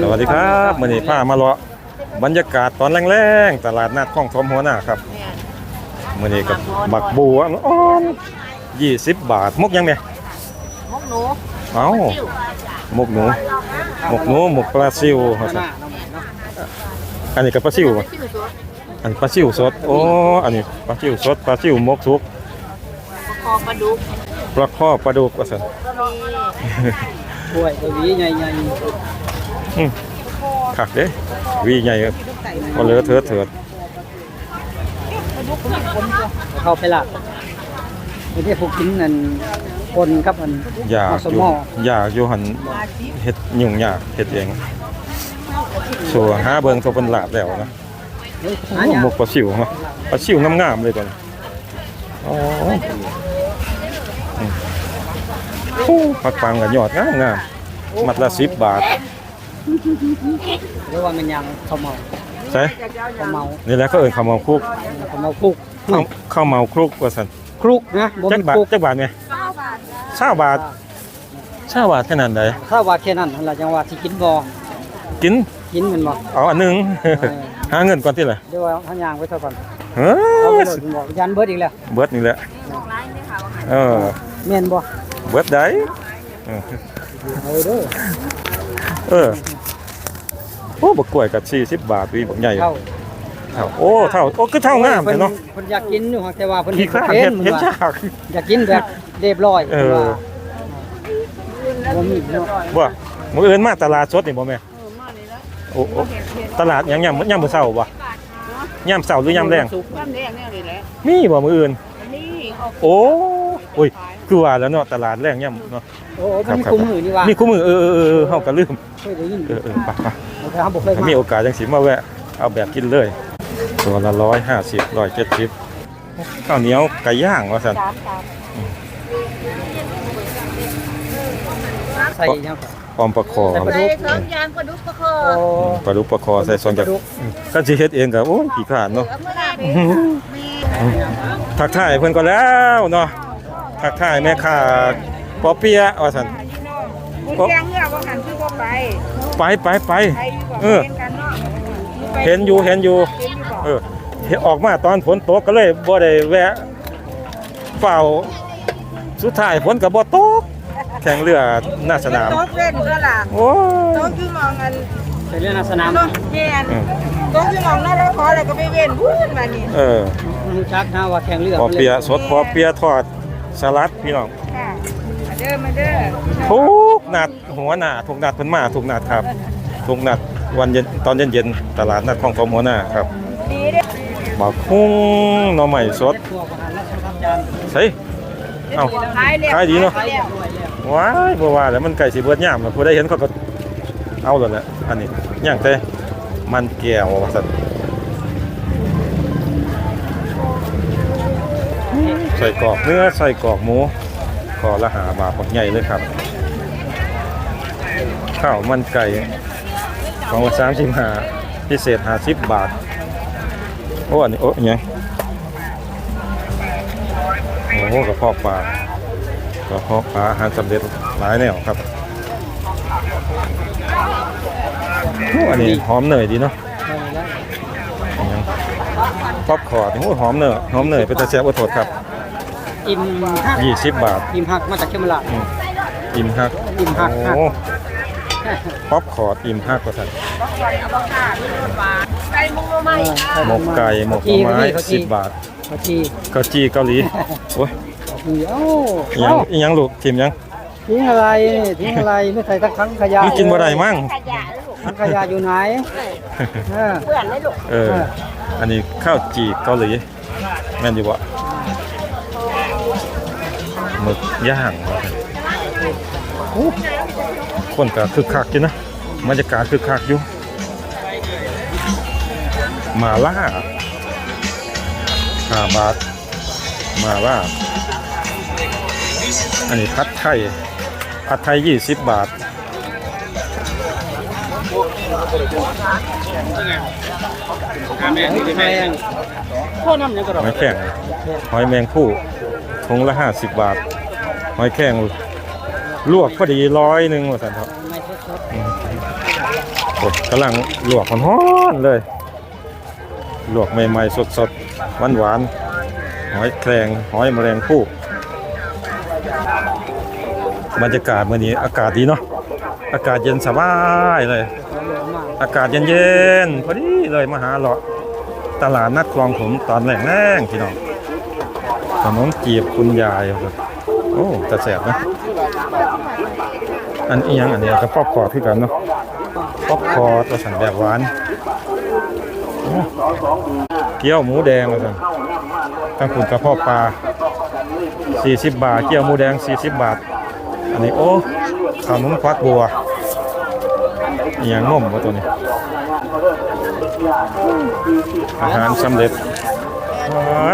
สวัสดีครับมื่อนี้พามาเลาะบรรยากาศตอนแรงๆตลาดนัดคลองทอมหัวหน้าครับมื่อนี้กับบักบัวอ่อนยี่สิบบาทมกยังไงมกหนูเอ้าหมกหนูหมกหนูหมกปลาซิวว่าซั่นอันนี้กับปลาซิวบ่อันปลาซิวสดโอ้อันนี้ปลาซิวสดปลาซิวหมกสุกประคองปลาดุกปลาข้อปลาดุกว่าซั่นก็มีป่วยตัววีใหญ่ใหญ่อืมคักเด้วีใหญ่ก็เหลือเถิดเถิดเข้าไปละไม่ได้พวกกินนั่นคนครับมันอยากสอยู่มออยากอยู่หันเฮ็ดยุ่งยากเฮ็ดเองสัวหาเบิ่งตัวเป็นหลาบแล้วนะหาโอ้ยากหมกปลาซิวฮะปลาซิวงามๆเลยตัวนี้อ๋ออืมโอ้ผักปังกับยอดงามงามๆมัดละ10บาท เรียกว่ามันยังเขาเมาใช่เขาเมานี่แหละเขาเอิ้นข้าวเมาคลุกเขาเมาคุกข้าวข้าวเมาคลุกว่าซั่นคลุกนะบ่จัเป็กนบาทคุกจักบาทไง20บาท20บาทแค่นั้นได้ถ้าว่าแค่นั้นเราจังว่าสิกินบ่กินกินมันบ่เอาอันหนึงหาเงินก่อนที่ล่ะเดี๋ยวว่าทางยางไว้เท่าก่อนเฮ้เอาไปยโหลดบอกยันเบิดอีกแล้วเบิดนี่แหละเออแม่นบ่เบิดได้เออเอาเด้อ เออ โอ้บักกล้วยกับ40บาทวีบักใหญ่เข้าเท่าโอ้เท่าโอ้คือเท่างามเพิ่แท้เนาะเพิ่นอยากกินอยู่ครับแต่ว่าเพิ่นขี้เฮ็ดข้าบ่เห็เป็ดนเห็ดว่าฉากอยากกินแบบเรียบร้อยเออว่าบ่มีเนาะบ่มื้ออื่นมาตลาดสดนี่บ่แม่โอ้โอ้ตลาดหยังยามยามมื้อเช้าบ่ยามเช้าหรือยามแรงน้ำแดงเนี่ยนี่แหละมีบ่มื้ออื่นนี่ออกโอ้ โอ้ยคือว่าแล้วเนาะตลาดแรงยามเนาะโอ้มันมีคุมมือนี่ว่ามีคู่มือเออเออเออเออเฮาก็ลืมเคยได้ยินเออเออไปไปแต่เฮาบ่เคยถ้ามามีโอกาสจังสิมาแวะเอาแบบกินเลย ตัวละ150 170ข้าวเหนียวไก่ย่างว่าซั่นสามสามใส่ยังออมปลาคอใส่ปลาดุใส่กสองยางปลาดุกปลาคอโอ้ปลาดุกปลาคอใส่ซองจากก็สิเฮ็ดเองก็โอ้ยขี้ขลาดเนาะเอาเมื่อไหร่ทักทายเพิ่นก็แล้วเนาะ ทักทายแม่ค้าปอเปียะว่าซั่นคุณแกงเงือกว่าหันคือบ่ไปไปไปไปไปอยู่บ่เออ เป็นกันเนาะเห็นอยู่เห็นอยู่ เห็นอยู่บ่เออเห็นออกมาตอนฝนตกก็เลยบ่ได้แวะเฝ้าสุดท้ายฝนก็บ่ตกแข่งเรือหน้าสนาม โต๊ะเล่นก็ล่ะโอ้ย โต๊ะคือมองกันใส่เรื่องสนามเนาะแม่นอืม โต๊ะคือมองนั่นแล้วขอแล้วก็ไปเว้นพูดมานี่เออ รู้จักนะว่าแข่งเรือปอเปียะสดปอเปียะทอด สลัดพี่น้องค่ะมาเด้อมาเด้อทุกนัดหัวหน้าทุกนัดเพิ่นมาทุกนัดครับทุกนัดวันเย็นตอนเย็นๆตลาดนัดคลองถมหัวหน้าครับดีเด้อบักคุ้งหน่อใหม่สดทั่วประหารราชทานจานใช่เอ้าขายแล้วขายดีเนาะขแล้วว้ายบ่ว่าแล้วมันไก่สิเบิดยามแล้วผู้ใดเห็นเขาก็เอาแล้วแหละอันนี้ย่างแต่มันแก้วว่าซั่นใส่กรอกเนื้อใส่กรอกหมูขอละหาบาทบักใหญ่เลยครับ ข้าวมันไก่ของละ35พิเศษ50บาทโอ้อันนี้โอ้อิหยังโอ้กระเพาะปลากระเพาะปลาอาหารสำเร็จหลายแนวครับโอ้อันนี้หอมเนยดีเนาะอิหยังป๊อปคอร์นโอ้หอมเนยหอมเนยเป็นตาแซ่บอดทดครับ อิ่มฮัก20บาท อิ่มฮักมาจากเขมราชอืมอิ่มฮักอิ่มฮักฮักโอ้ป๊อปคอร์นอิ่มฮักว่าซั่นใส่มุ้งมาใหม่หมกไก่หมกหน่อไม้10บาทเขาจีข้าวจีเกาหลีโอ้ยเขาจีเอ้าอิหยังอิหยังลูกทิมยังทิ้งอะไรนี่ทิ้งอะไรไม่ใส่ทั้งถังขยะมันกินบ่ได้มั้งขยะลูกถังขยะอยู่ไหนเออเพื่อนเลยลูกเอออันนี้ข้าวจีเกาหลีแม่นอยู่บ่ หมึกย่างโอ้คนก็คึกคักอยู่นะบรรยากาศคึกคักอยู่มาล่าห้าบาทมาล่าอันนี้ผัดไทยผัดไทยยี่สิบบาทแมงพ่อน้ำยังกระดอกหอยแข็งหอยแมงผู้ถุ งละห้าสิบบาทหอยแข็งลวกพอดีร้อยหนึ่งว่าสันครับกำลังลวกร้อนเลย ลวกใหม่ๆสดๆหวานๆหอยแครงหอยแมลงภู่บรรยากาศมื้อนี้อากาศดีเนาะอากาศเย็นสบายเลย อากาศเย็นๆพอดีเลยมาหาเลาะตลาดนัดคลองผมตอนแรกแน่งพี่น้อง ขนมจีบคุณยายครับโอ้จะแสบนะ อันอียังอันเนี้ยก็ป๊อปคอร์นคือกันเนาะป๊อปคอร์ตัวสันแบบหวานเกี๊ยวหมูแดงว่าซั่นทั้งคุณกระเพาะปลา 40 บาท เกี๊ยวหมูแดง 40 บาท อันนี้โอ้ขนมควักบัวอียังนมวะตัวนี้ อาหารสำเร็จ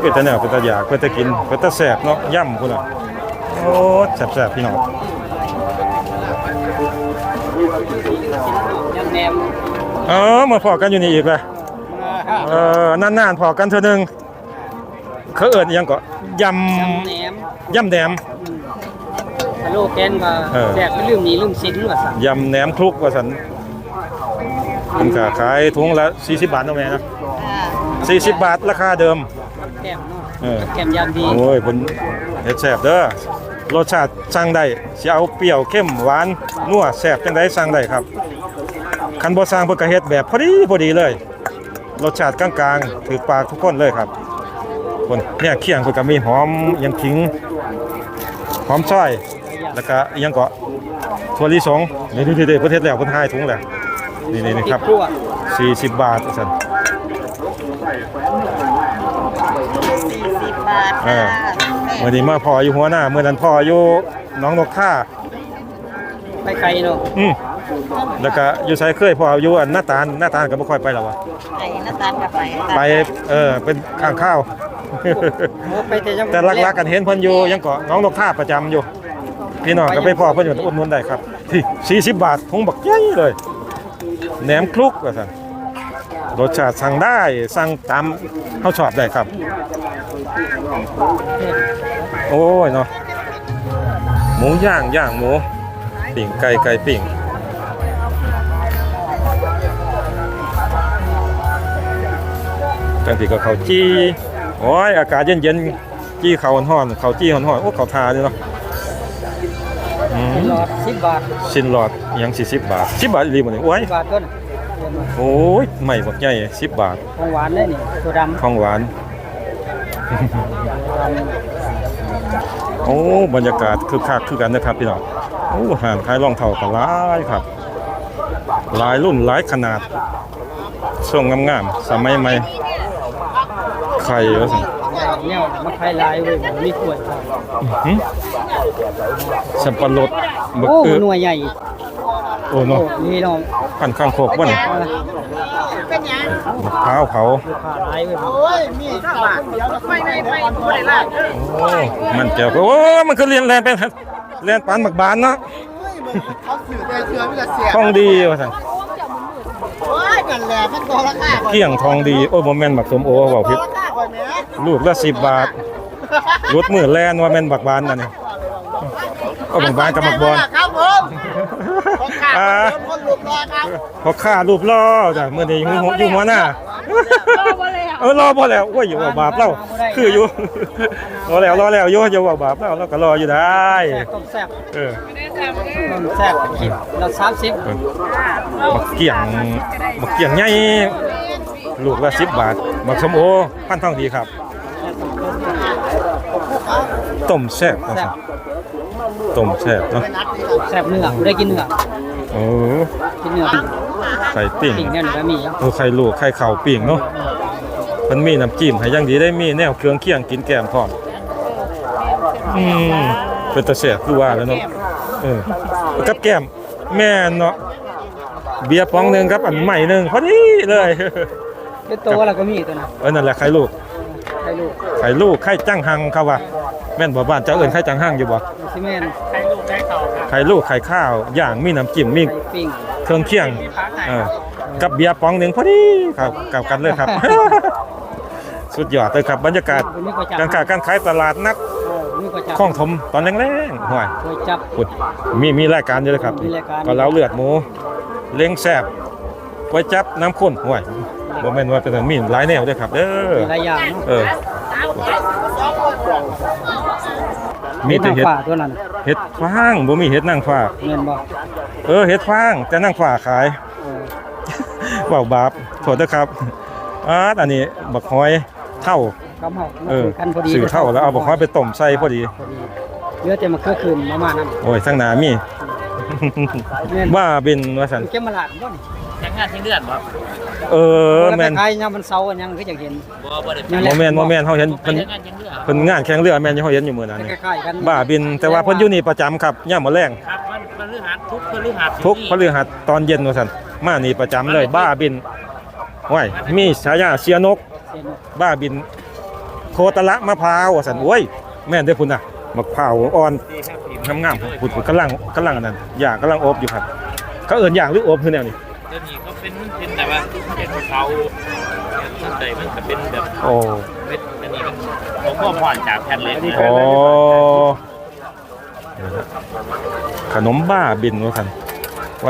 เป็นตาแนวเป็นตาอยากเป็นตากินเป็นตาแสบเนาะย่ำคุณอะโอ้แสบๆพี่น้องยำแหนมเออมาพอกันอยู่นี่อีกเลยเออนานๆพอกันเท่านึงเขาเอิญยังก็ยยำแหนมำยำแหนมฮัลโหลแกนก็เออแจกไม่ลืมหนีลืมสินว่าสั่งยำแหนมคลุกว่าสันมันก็ขายถุงละ40บาทเนาะแม่นะ 40 บาทราคาเดิม แก้มเนาะเออ แก้มยำดี โอ้ยเพิ่นเฮ็ดแซ่บเด้อรสชาติสั่งได้สิเอาเปรี้ยวเข้มหวานนัวแซ่บจังไดสั่งได้ครับคันบ่สั่งเพิ่นก็เฮ็ดแบบพอดีพอดีเลย รสชาติกลางๆถูกปากทุกคนเลยครับคนเนี่ยเคียงเพิ่นก็มีหอมอิหยังขิงหอมซอย แล้วก็อิหยังก็ถั่วลิสงนี่ดูดิๆเพิ่นเฮ็ดแล้วเพิ่นหายถุงแล้วนี่ๆๆครับพวก40 บาทซั่น 40บาท เออมื้อนี้มาพ่ออยู่หัวหน้ามื้อนั้นพ่ออยู่หน้องนกท่าไปไกลเนาะอืมแล้วก็อยู่ไสเคยพออยู่อันหน้าตาลหน้าตาลก็บ่ค่อยไปแล้ววะไอ้น้ำตาลกับไปไปเออเป็นข้างข้าวโอ้ไปแต่จังแต่ลักๆกันเห็นเพิ่นอยู่ยังเกาะน้องนกท่าประจำอยู่ พี่น้องก็ไปพอเพิ่นอยู่อุดหนุนได้ครับที่40บาทถุงบักใหญ่เลยแหนมคลุกว่าซั่น รสชาติสั่งได้สั่งตามเฮาชอบได้ครับ โอ้ยเนาะหมูย่างย่างหมูปิ่งไก่ไก่ปิ่งจังสีก็เขาวจี้โอ้ยอากาศเย็นๆจี้เขาห่อนๆเขาวจี้ห่อนๆโอ้เขาทาด้วยเนาะอืมหลอด10บาทสินหลอดอิหยัง40บาท10บาทอีหลีหมดเลยโอ้ย10บาทต้น โอ้ยใหม่บักใหญ่10บาท ของหวานเลยนี่ตัวดำของหวาน โอ้บรรยากาศคือคักคือกันนะครับพี่น้องโอ้อาหารขายรองเท้าก็หลายครับหลายรุ่นหลายขนาดช่วงงามๆสมัยใหม่ไข่ว่าซั่นเนี่ยมาขายลายเว้ยมีขวดครับหึสับปะรดบักโอ้เอือหน่วยใหญ่ โอ้โอ้เนาะนี่เนาะพันข้างโคกบ่นี่เป็นยังมะพร้าวเผาลูกค้าหลายเว้ยโอ้ยมีข้าวบาทไม่ไม่ไม่บ่ได้ละโอ้มันเกี่ยวกับโอ้มันคือเรียนแลนเป็นแลนปานบักบานเนาะเขาสื่อแต่เชื่อมันจะเสียทองดีว่าซั่นโอ้ยกันแหละมันตัวราคาเกี้ยงทองดีโอ้บ่แม่นบักสมโอเว้าผิดราคาก่อนแม่ลูกละ10บาทรถมือแลนว่าแม่นบักบานนั่นนี่เอาบักบานกับบักบอน ครับผมคนขาอ่าคนหลุดรอครับพอค่ารูปล่อจ้ะมื้อนี้อยู่หัวอยู่หัวหน้าเออรอบ่แล้วโอ้ยอยู่ว่าบาปแล้วคืออยู่ รอแล้วรอแล้วอยู่อย่าว่าบาปแล้วเราก็รออยู่ได้ ต้มแซ่บเออต้มแซ่บคิดเรา30บักเกี่ยงบักเกี่ยงใหญ่ลูกละ10บาทบักสมโอพันทองดีครับต้มแซ่บว่าซั่นต้มแซ่บเนาะแซ่บเนื้อบ่ได้กินเนื้อ โอ้กินเนื้อปิ้งไข่ปิ้งปิ้งเนี่ยก็มีโอ้ไข่ลูกไข่เข่าปิ้งเนาะมันมีน้ำจิ้มให้อยังดีได้มีแนวเครื่องเคียงกินแกมพร้อมอืมเป็นตะแซ่บคือว่าแล้วเนาะเออกับแก้มแม่นเนาะเบียร์ปองหนึงครับอันใหม่หนึงพอดีเลยเป็นตัวแล้วก็มีตัวน่ะเออนั่นแหละไข่ลูกให้ลูกไข่ลูกไข่จังหังเขาว่าแม่นบ่บ้านเจ้าเอิ้นไข่จังหังอยู่บ่ซีเมนต์ไข่ ลูกไข่ข้าวย่างมีน้ำจิ้มมีไข่ปิ้งเครื่องเคียงเออกับเบียร์ปองหนึงพอดีครับกับกันเลยครับ สุดยอดเลยครับบรรยากาศมีก๋วยจับการค้าการขายตลาดนัดมีก๋วยจับคลองถมตอนแรงๆห่วยก๋วยจับพุดมีมีรายการอยู่เลยครับมีรายการก็เล้าเลือดหมู เล้งแซบไว้จับน้ำข้นห่วยบ่แม่นว่าเป็นอันมีหลายแนวเด้อครับเด้อมีหลายอย่างเนาะเออ มีแต่เห็ดป่าตัวนั้นเห็ดฟางบ่มีเห็ดนางฟ้า เงินบ่เออเห็ดฟางแต่นางฟ้าขาย เออเว้าบาปโทษนะครับอาดอันนี้บักหอยเท่า คำเฮามาเออคุยกันพอดีสื่อเท่าแล้วเอาบักหอยไปต้มใส่พอดี พอดีเหลือแต่มาคือคืนมามานํโอ้ยทั้งหนามีแม่นว่าบินว่าสันอยู่แค่มาลาดบ่นี่ แข่งงานแข่งเดือนบ่เออแม่นล้วไปขายยามมันเสาร์อันยังคือจังเห็นบ่บ่ได้นั่นแหโมละแมนโมแมนเฮาเห็นผมไปเพิ่นแข่งงานแข่งเดือนเพิ่นงานแข่งเรือแม่นที่เฮาเห็นอยู่มื้อนั้นนี่คล้ายๆกันบ้าบินแต่ว่าเพิ่นอยู่นี่ประจำครับย่ามมื้อแรงครับมันมันฤหัสทุกพฤหัสทุกพฤหัสตอนเย็นว่าซั่นมานี่ประจำเลยบ้าบินว้ายมีฉายาเสียนกเสียนก บ้าบินโคตรละมะพร้าวว่าซั่นโอ้ยแม่นเด้อพุ่นน่ะมะพร้าวอ่อนงามๆพุ่นๆกำลังกำลังอันนั้นย่างกำลังอบอยู่ครับเขาเอิ้นย่างหรืออบคือแนวนี้ เดี๋ยวนี้ก็เป็นเป็นแบบว่าเป็นเขาต้นใจมันก็เป็นแบบโอ้เป็นอันนี้มันผมก็ผ่อนจากแผ่นเล็กนะโอ้ขนมบ้าบินว่าซั่น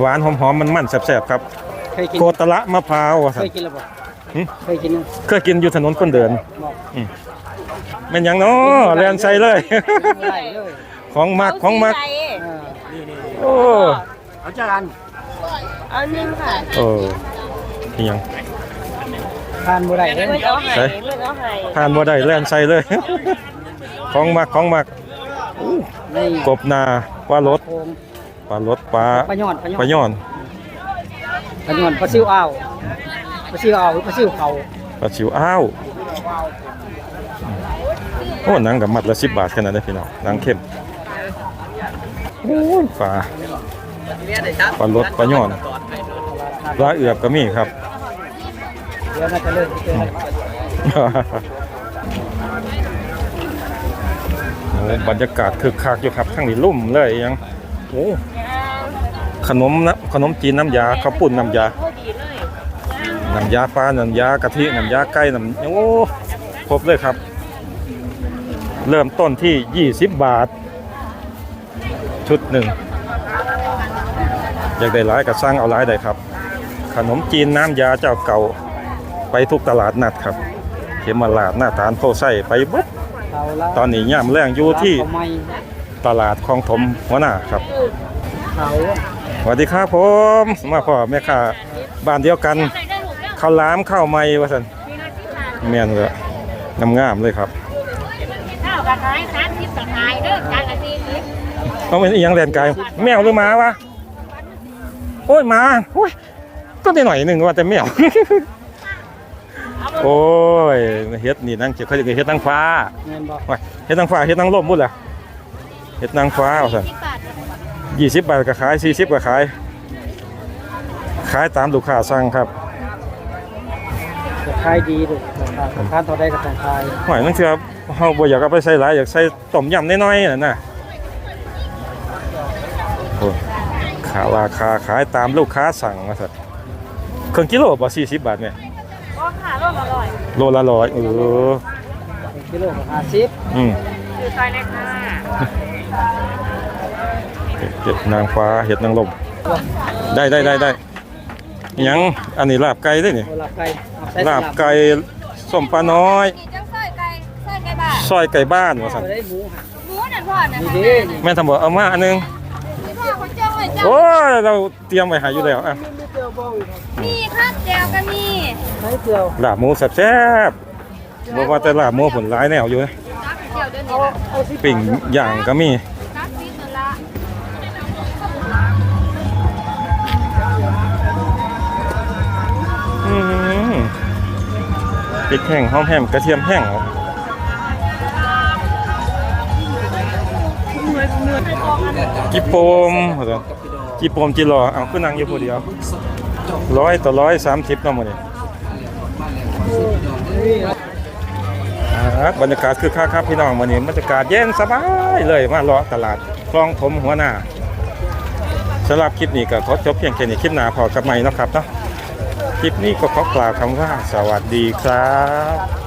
หวานๆหอมๆมันๆแซ่บๆครับเคยกินโคตรละมะพร้าวว่าเคซั่นยกินแล้วบ่หึเคยกินยังเคยกินอยู่ถนนคนเดินบอกแม่นหยังเนาะแลนใส่เลยไม่ได้เลยของมักของมักเออโอ้เอาจานเอาหนึ่งค่ะเอออีหยังทานบ่ได้เลยเมื่อเอาไห้ใส่เมื่อเอาไห้ทานบ่ได้แลนใส่เลย ของมักของมักนี่กบนาปลารสโคมปลารสปลาปลาหยอดปลาย่อนปลาหยอดปลาซิวอ้าวปลาซิวอ้าวหรือปลาซิวเขาปลาชิวอ้าวโอ้หนังกับมัดละ10บาทแค่นั้นเด้อพี่น้องหนังเข้มโอ้ยปลาปลารสปลาย่อน ปลาเอือบก็มีครับเดี๋ยวน่าจะเลิกเจอกันโอ้บรรยากาศคึกคักอยู่ครับทั้งนี้ลุ่มเลยยังโอ้ขนมนะขนมจีนน้ำยาข้าวปุ้นน้ำยาดีเลยน้ำยาปลาน้ำยากะทิน้ำยาไก่น้ำโอ้ครบเลยครับ เริ่มต้นที่ 20 บาท ชุดหนึ่งอยากได้หลายก็สั่งเอาหลายได้ครับ ขนมจีนน้ำยาเจ้าเก่าไปทุกตลาดนัดครับ เขมราดหน้าตาลโพไส้ไปบุดเขาละตอนนี้ย่ามแรงอยู่ที่ตลาดคลองถมหัวหน้าครับสวัสดีครับผมมาพ่อแม่ค้าบ้านเดียวกันข้าวล้ามข้าวไม้ว่าสันมีหน้าที่ทานแม่นเลยงามเลยครับข้าวกระขายสามสิบกระขายเด้อจานละสี่สิบเอาเป็นอีหยังแลนไกลแมวหรือหมาวะโอ้ยหมาโอ้ย ก็ได้หน่อยหนึ่งว่าแต่แมวโอ้ยเฮ็ดนี่นั่งเจ้าเขาเรียกเฮ็ดนางฟ้าเฮ็ดนางฟ้าเฮ็ดนางลมพุ่นล่ะเฮ็ดนางฟ้าว่าซั่สิบบาท20บาทก็ขาย40ก็ขาย ขายตามลูกค้าสั่งครับขายดีลูกราคาเท่าใดก็ต้องขายหอยนั่นคือเฮาบ่อยากเอาไปใส่หลายอยากใส่ต้มยำน้อยๆนั่นน่ะขาราคาขายตามลูกค้าสั่งว่าซั่ นครึ่งกิโลบ่40บาทแม่ก็ขาร่มอร่อยโลละร้อยเออกิโลละห้าสิบอืมคือซอยเลยค่ะเห็ดนางฟ้าเห็ดนางลม ได้ได้ได้ได้อิหยังอันนี้ลาบไก่ได้นี่ลาบไก่เอาใส่ลาบไก่ส้มปลาน้อยนี่จังซอยไก่ซอยไก่บ้านซอยไก่บ้านว่าซั่นบ่ได้หมูค่ะหมูนั่นพ่อนั่นนี่ค่ะเด้นี่แม่ทำบ่เอามาอันหนึง โอ้ยเราเตรียมไว้ให้อยู่แล้วอะมีข้าวแจวก็มีใช้เกลือลาบหมูแซ่บๆบ่ว่าแต่ลาบหมูผลหลายแนวอยู่น้ำเจียวเดี๋ยวนี้นะปิ้งย่างก็มีน้ำซีตัวละอืมพริกแห้งหอมแห้งกระเทียมแห้งจิโปมว่าซั่น จิโปมจิรอเอาคือนั่งอยู่ผู้เดียวร้อยต่อร้อยสามสิบเนาะมื้อนี้บรรยากาศคือคักครับพี่น้องวันนี้บรรยากาศเย็นสบายเลยมาเลาะตลาดคลองถมหัวหน้าสำหรับคลิปนี้ก็ขอจบเพียงแค่นี้คลิปหน้าพอกับใหม่นะครับเนาะคลิปนี้ก็ขอกล่าวคำว่าสวัสดีครับ